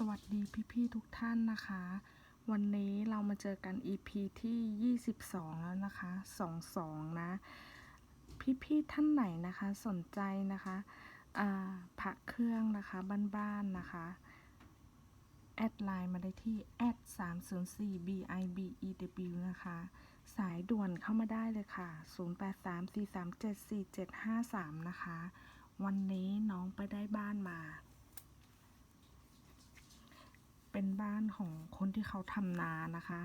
สวัสดีพี่ๆทุกท่านนะคะ วันนี้เรามาเจอกัน EP ที่ 22 แล้วนะคะ 22 นะ พี่ๆท่านไหนนะคะสนใจนะคะอ่าพระเครื่องนะคะบ้านๆนะคะ แอดไลน์มาได้ที่แอด304 bibew นะคะ สายด่วนเข้ามาได้เลยค่ะ 0834374753 นะคะ วันนี้น้องไปได้บ้านมา เป็นบ้านของคนที่เขาทำนานะคะ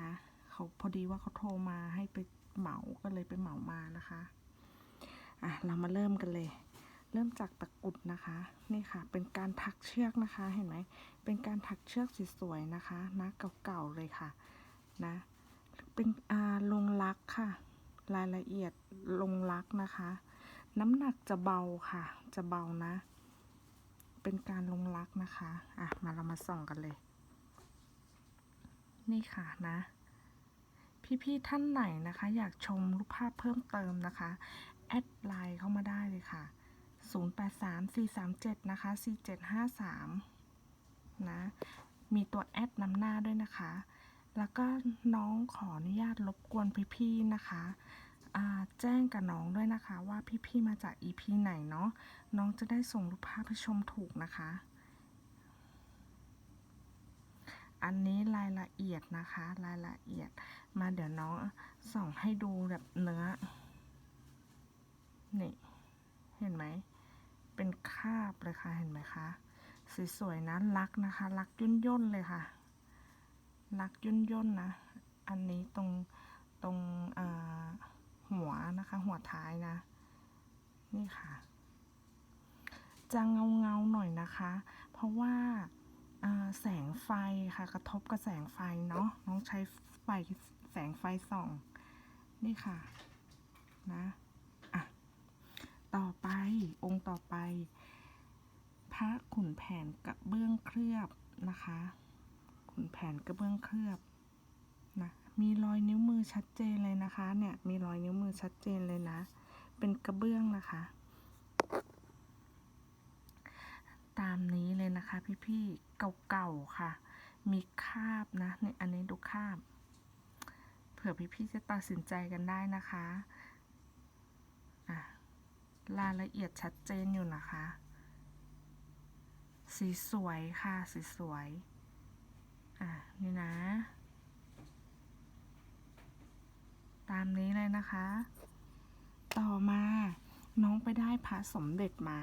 นะเขาพอดีว่าเขาโทรมาให้ไปเหมาก็เลยไปเหมามานะคะอะเรามาเริ่มกันเลย เริ่มจากตะกุดนะคะ นี่ค่ะ เป็นการถักเชือกนะคะเห็นไหมเป็นการถักเชือกสวยๆนะคะนะเก่าๆเลยค่ะ นะเป็นอาลงลักค่ะ รายละเอียดลงลักนะคะ น้ำหนักจะเบาค่ะ จะเบานะ เป็นการลงลักนะคะ อะ มาเรามาส่องกันเลย นี่ค่ะนะ พี่ๆท่านไหนนะคะ อยากชมรูปภาพเพิ่มเติมนะคะ แอดไลน์เข้ามาได้เลยค่ะ 083437 นะคะ 4753 นะ มีตัวแอดนำหน้าด้วยนะคะ แล้วก็น้องขออนุญาตรบกวนพี่ๆนะคะ แจ้งกับน้องด้วยนะคะ ว่าพี่ๆมาจาก EP ไหนเนาะน้องจะได้ส่งรูปภาพให้ชมถูกนะคะ อันนี้รายละเอียดนะคะ รายละเอียดมาเดี๋ยวน้องส่องให้ดูแบบเนื้อ นี่ เห็นไหม เป็นคาบเลยค่ะ เห็นไหมคะ สวยๆนะรักนะคะ รักย่นย่นๆเลยค่ะ รักย่นย่นๆนะ อันนี้ตรงตรงอ่า หัวนะคะ หัวท้ายนะ นี่ค่ะ จะเงาเงาๆหน่อยนะคะ เพราะว่าแสงไฟค่ะ กระทบกับแสงไฟเนาะน้องใช้ไฟแสงไฟส่อง นี่ค่ะ นะอะต่อไปองค์ต่อไป พระขุนแผนกระเบื้องเคลือบนะคะ ขุนแผนกระเบื้องเคลือบ มีรอยนิ้วมือชัดเจนเลยนะคะ เนี่ยมีรอยนิ้วมือชัดเจนเลยนะ เป็นกระเบื้องนะคะ ตามนี้เลยนะคะ พี่ๆเก่าๆค่ะ มีคาบนะเนี่ยอันนี้ดูคาบ เผื่อพี่ๆจะตัดสินใจกันได้นะคะอะรายละเอียดชัดเจนอยู่นะคะ สีสวยค่ะ สีสวย อะ นี่นะ ตาม นะคะ ต่อมาน้องไปได้พระสมเด็จมา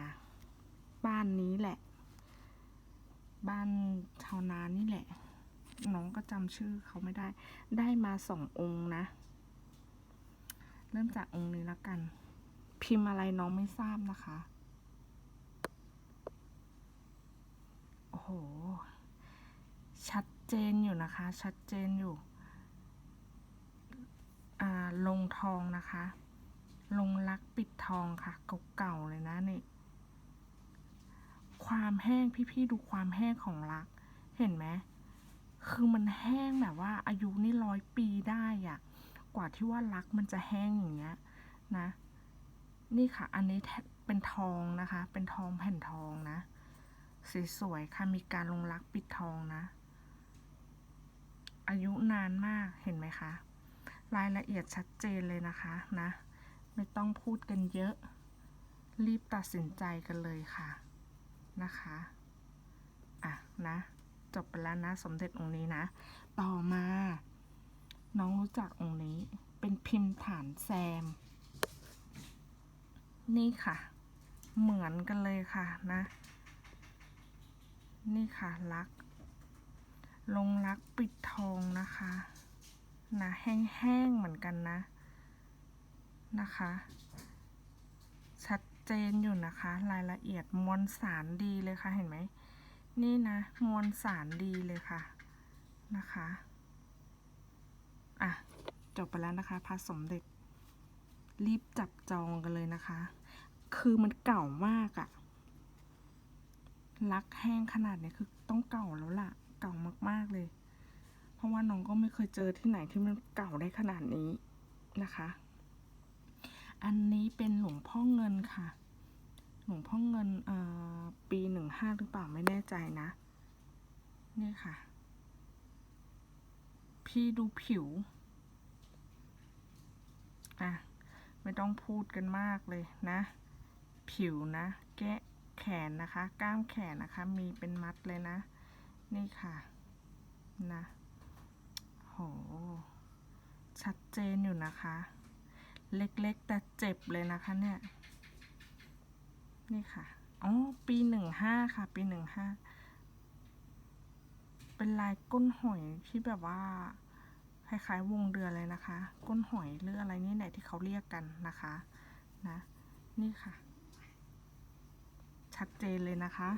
บ้านนี้แหละ บ้านชาวนานี่แหละ น้องก็จำชื่อเขาไม่ได้ ได้มาสององค์นะ เริ่มจากองค์นี้แล้วกัน พิมพ์อะไรน้องไม่ทราบนะคะ โอ้โห ชัดเจนอยู่นะคะ ชัดเจนอยู่ ลงทองนะคะ ลงลักปิดทองค่ะ เก่าๆเลยนะนี่ ความแห้งพี่ๆดูความแห้งของลัก เห็นไหม คือมันแห้งแบบว่า อายุนี่ร้อยปีได้อะกว่าที่ว่าลักมันจะแห้งอย่างเงี้ยนะ นี่ค่ะ อันนี้เป็นทองนะคะ เป็นทองแผ่นทองนะสวยๆค่ะ มีการลงลักปิดทองนะ อายุนานมากเห็นไหมคะ รายละเอียดชัดเจนเลยนะคะนะ ไม่ต้องพูดกันเยอะ รีบตัดสินใจกันเลยค่ะนะคะอะนะจบไปแล้วนะสมเด็จองค์นี้นะ ต่อมา น้องรู้จักองค์นี้เป็นพิมพ์ฐานแซม นี่ค่ะ เหมือนกันเลยค่ะนะ นี่ค่ะลัก ลงลักปิดทองนะคะ นะแห้งๆเหมือนกันนะนะคะ ชัดเจนอยู่นะคะ รายละเอียดมวลสารดีเลยค่ะเห็นไหมนี่นะมวลสารดีเลยค่ะนะคะอะจบไปแล้วนะคะพระสมเด็จ รีบจับจองกันเลยนะคะ คือมันเก่ามากอะลักแห้งขนาดนี้คือต้องเก่าแล้วล่ะ เก่ามากๆเลย ราะว่าน้องก็ไม่เคยเจอที่ไหนที่มันเก่าได้ขนาดนี้นะคะ อันนี้เป็นหลวงพ่อเงินค่ะ หลวงพ่อเงินปีหนึ่งนึ่งห้าหรือเปล่าไม่แน่ใจนะนี่ค่ะ พี่ดูผิว อะ ไม่ต้องพูดกันมากเลยนะ ผิวนะ แกะแขนนะคะ กล้ามแขนนะคะ มีเป็นมัดเลยนะ นี่ค่ะ นะ โห ชัดเจนอยู่นะคะ เล็กๆ แต่เจ็บเลยนะคะเนี่ย นี่ค่ะ อ๋อ ปีหนึ่งห้าค่ะ ปีหนึ่งห้า เป็นลายก้นหอยที่แบบว่า คล้ายๆ วงเดือนเลยนะคะ ก้นหอยหรืออะไรนี่แหละที่เขาเรียกกันนะคะ นะ นี่ค่ะ ชัดเจนเลยนะคะ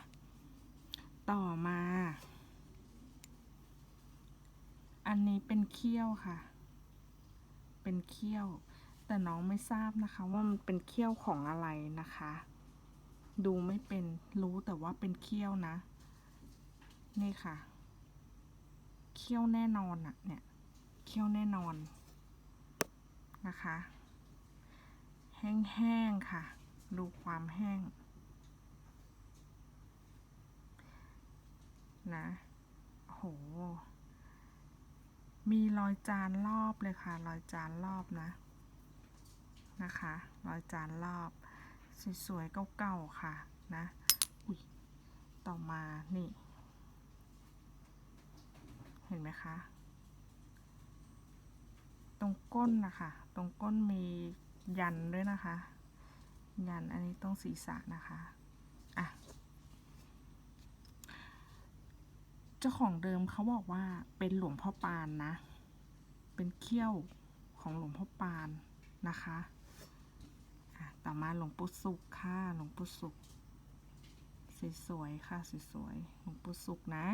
ต่อมา อันนี้เป็นเขี้ยวค่ะ เป็นเขี้ยว แต่น้องไม่ทราบนะคะว่ามันเป็นเขี้ยวของอะไรนะคะ ดูไม่เป็นรู้แต่ว่าเป็นเขี้ยวนะ นี่ค่ะ เขี้ยวแน่นอนอะเนี่ย เขี้ยวแน่นอนนะคะ แห้งๆค่ะ ดูความแห้งนะโห มีรอยจานรอบเลยค่ะ รอยจานรอบนะนะคะ รอยจานรอบ สวยๆเก่าๆค่ะนะอุ้ยต่อมานี่ เห็นไหมคะ ตรงก้นนะคะ ตรงก้นมียันด้วยนะคะ ยันอันนี้ตรงศีรษะนะคะ อะ เจ้าของเดิมเขาบอกว่าเป็นหลวงพ่อปานนะ เป็นเขี้ยวของหลวงพ่อปานนะคะะต่อมาหลวงปู่สุขค่ะหลวงปู่สุขสวยๆค่ะสวยๆหลวงปู่สุขนะ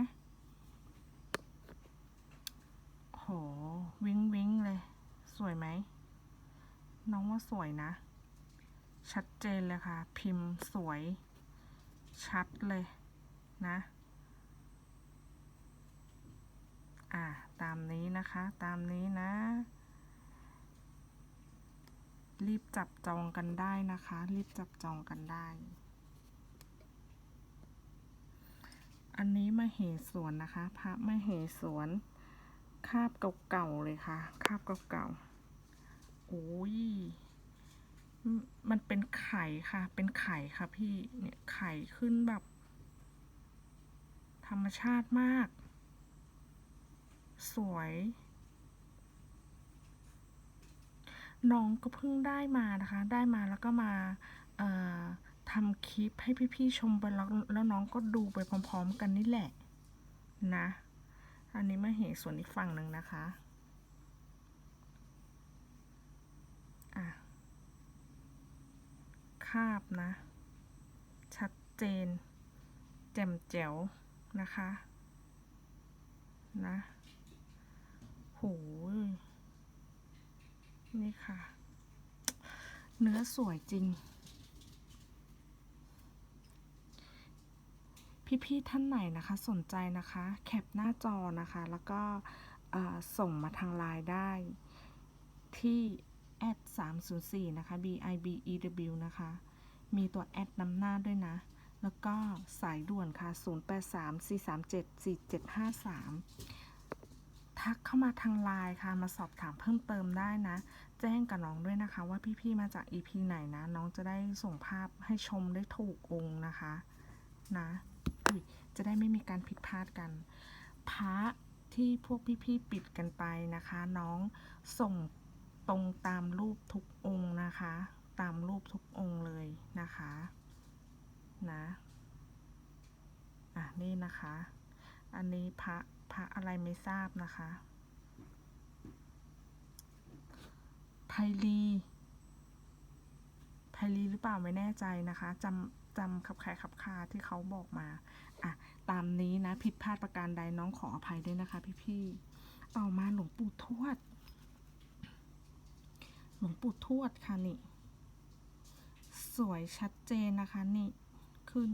โหวิ้งวิ้งเลย สวยไหม น้องว่าสวยนะ ชัดเจนเลยค่ะ พิมพ์สวย ชัดเลยนะ อ่าตามนี้นะคะตามนี้นะ รีบจับจองกันได้นะคะ รีบจับจองกันได้ อันนี้มเหสวนนะคะ พระมเหสวน คาบเก่าๆเลยค่ะ คาบเก่าๆโอ้ยมมันเป็นไข่ค่ะ เป็นไข่ค่ะพี่ เนี่ยไข่ขึ้นแบบ ธรรมชาติมาก สวย น้องก็เพิ่งได้มานะคะ ได้มาแล้วก็มาทำคลิปให้พี่ๆชมไปแล้วแล้วน้องก็ดูไปพร้อมๆกันนี่แหละนะ อันนี้มาเหส่วนอีกฝั่งหนึ่งนะคะอะคาบนะ ชัดเจน แจ่มแจ๋วนะคะ นะ นี่ค่ะ เนื้อสวยจริง พี่ๆท่านไหนนะคะ สนใจนะคะ แคปหน้าจอนะคะ แล้วก็ส่งมาทางไลน์ได้ที่แอด304 นะคะ b i b e w นะคะ มีตัวแอดนำหน้าด้วยนะ แล้วก็สายด่วนค่ะ 0834374753 ทักเข้ามาทางไลน์ค่ะ มาสอบถามเพิ่มเติมได้นะ แจ้งกับน้องด้วยนะคะ ว่าพี่ๆมาจาก EP ไหนนะ น้องจะได้ส่งภาพให้ชมได้ถูกองค์นะคะนะจะได้ไม่มีการผิดพลาดกัน พระที่พวกพี่ๆปิดกันไปนะคะ น้องส่งตรงตามรูปทุกองค์นะคะ ตามรูปทุกองค์เลยนะคะนะอะนี่นะคะ อันนี้พระ พระอะไรไม่ทราบนะคะไพลีไพลีหรือเปล่าไม่แน่ใจนะคะจำจำขับแขขับคาที่เขาบอกมาอะตามนี้นะผิดพลาดประการใดน้องขออภัยด้วยนะคะ พี่ๆต่อมาหลวงปู่ทวด หลวงปู่ทวดค่ะนี่สวยชัดเจนนะคะนี่ขึ้น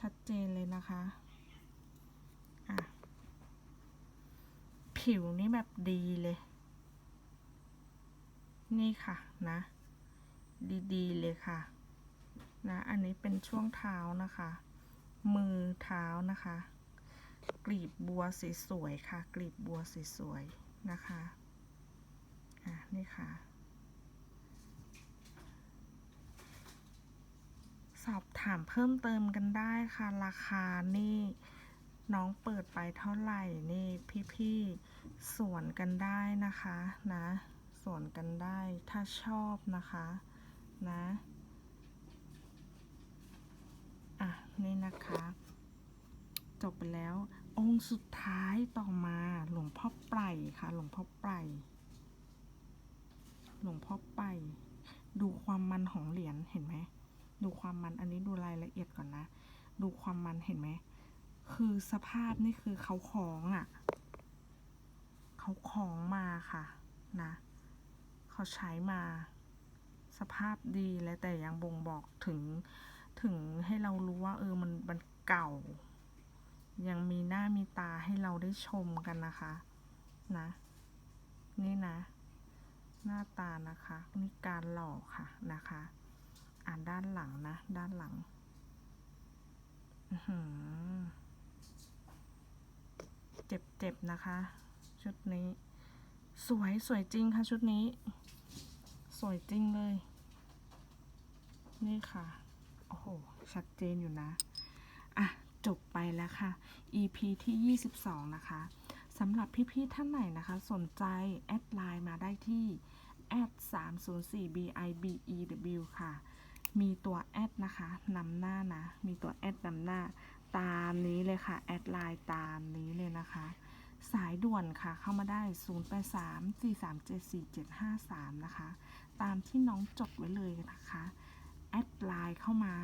ชัดเจนเลยนะคะ ผิวนี่แบบดีเลย นี่ค่ะนะ ดีๆเลยค่ะ นะ อันนี้เป็นช่วงเท้านะคะ มือเท้านะคะ กลีบบัวสวยๆค่ะ กลีบบัวสวยๆนะคะ อะ นี่ค่ะ สอบถามเพิ่มเติมกันได้ค่ะ ราคานี่ น้องเปิดไปเท่าไหร่นี่พี่ๆส่วนกันได้นะคะนะส่วนกันได้ถ้าชอบนะคะนะอะนี่นะคะ จบไปแล้ว องค์สุดท้ายต่อมาหลวงพ่อไพรค่ะ หลวงพ่อไพรหลวงพ่อไพรดูความมันของเหรียญเห็นไหมดูความมันอันนี้ดูรายละเอียดก่อนนะ ดูความมันเห็นไหม คือสภาพนี่คือเขาคล้องอะ่ะ เขาคล้องมาค่ะนะเขาใช้มาสภาพดีและแต่ยังบ่งบอกถึงถึงให้เรารู้ว่า เออมันมันเก่า ยังมีหน้ามีตาให้เราได้ชมกันนะคะ นะ นี่นะ หน้าตานะคะนี่การหล่อค่ะนะคะ อ่านด้านหลังนะ ด้านหลัง อือหือ เจ็บเจ็บนะคะ ชุดนี้ สวยสวยจริงค่ะชุดนี้ สวยจริงเลย นี่ค่ะ โอ้โห ชัดเจนอยู่นะ อะ จบไปแล้วค่ะ EP ที่ 22 นะคะสำหรับพี่ ๆ ท่านไหนนะคะ สนใจ แอดไลน์มาได้ที่แอด304 bibew ค่ะ มีตัวแอดนะคะนำหน้านะ มีตัวแอดนำหน้า ตามนี้เลยค่ะ แอดไลน์ตามนี้เลยนะคะ สายด่วนค่ะเข้ามาได้ 0834374753 นะคะ ตามที่น้องจดไว้เลยนะคะ แอดไลน์เข้ามา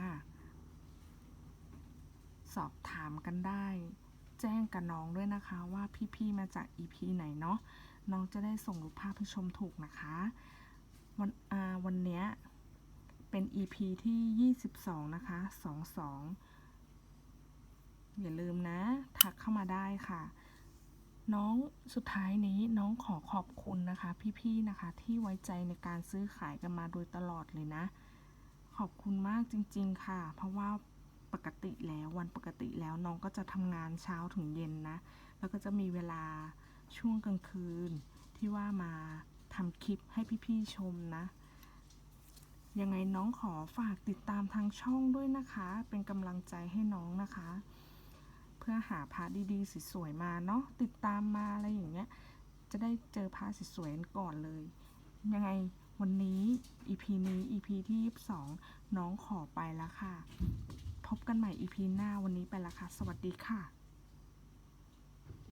สอบถามกันได้ แจ้งกับน้องด้วยนะคะว่าพี่ๆมาจาก EP ไหนเนาะ น้องจะได้ส่งรูปภาพให้ชมถูกนะคะ วันอาวันเนี้ยเป็น EP ที่ 22 นะคะ 22 อย่าลืมนะ ทักเข้ามาได้ค่ะ น้องสุดท้ายนี้น้องขอขอบคุณนะคะ พี่ๆนะคะ ที่ไว้ใจในการซื้อขายกันมาโดยตลอดเลยนะ ขอบคุณมากจริง ๆค่ะ เพราะว่าปกติแล้ววันปกติแล้วน้องก็จะทำงานเช้าถึงเย็นนะ แล้วก็จะมีเวลาช่วงกลางคืนที่ว่ามาทำคลิปให้พี่ๆชมนะ ยังไงน้องขอฝากติดตามทางช่องด้วยนะคะ เป็นกำลังใจให้น้องนะคะ พื่อหาพระดีๆสวยๆมาเนาะติดตามมาอะไรอย่างเงี้ยจะได้เจอพระสวยๆก่อนเลย ยังไงวันนี้ EP นี้ EP ที่22 น้องขอไปแล้วค่ะ พบกันใหม่ EP หน้าวันนี้ไปแล้วค่ะ สวัสดีค่ะ